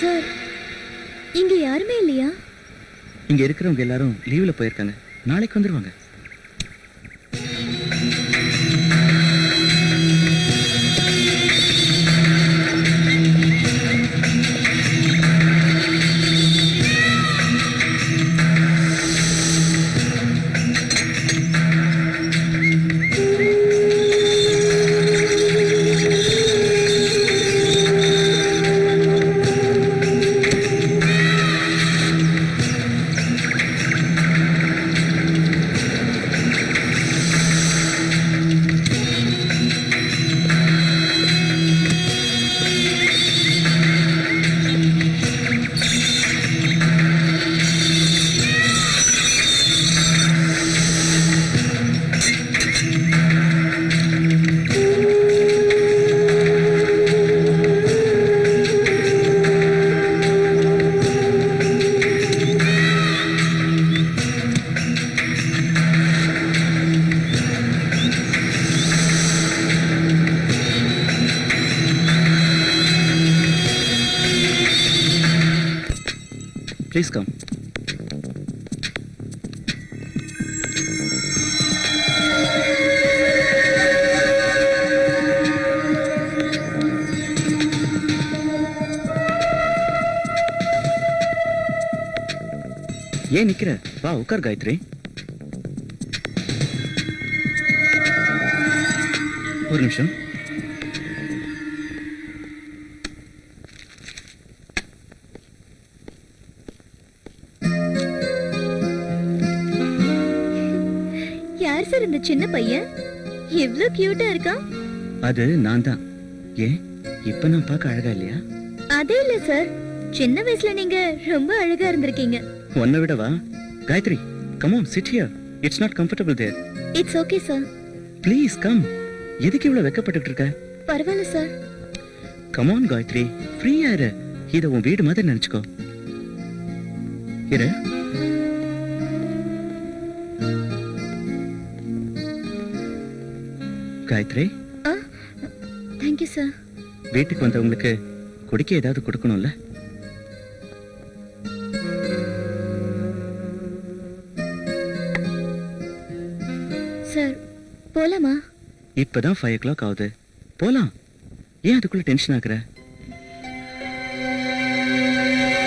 Sir இங்க யாருமே இல்லையா? இங்க இருக்கிறவங்க எல்லாரும் லீவ்ல போயிருக்காங்க. நாளைக்கு வந்துருவாங்க. ப்ளீஸ் கம் ஏன் நிக்கிற? வா உட்கார் காயத்ரி. ஒரு நிமிஷம். சார் இந்த சின்ன பையன் எவ்ளோ கியூட்டா இருக்கான். அது நான் தான். ஏன்? இப்ப நான் பார்க்க அழகா இல்லையா? அதே இல்ல சார். சின்ன வயசுல நீங்க ரொம்ப அழகா இருந்திருக்கீங்க. உன்னை விடவா? Gayathri come on sit here it's not comfortable there it's okay sir please come எதுக்கு இவ்வளவு வெக்கப்பட்டுட்டு இருக்க? பரவாயில்ல சார் கம் ஆன் காயத்ரி. ஃப்ரீயா இரு இத உன் வீடு மாதிரி நினைச்சுக்கோ. இரு. காயத்ரி? ஆ தேங்க்யூ சார் வீட்டுக்கு வந்தவங்களுக்கு குடிக்க ஏதாவது கொடுக்கணும்ல? சார் போலாமா? இப்பதான் ஃபைவ் ஓ கிளாக் ஆகுது. போலாம். ஏன் அதுக்குள்ள டென்ஷன் ஆகுற?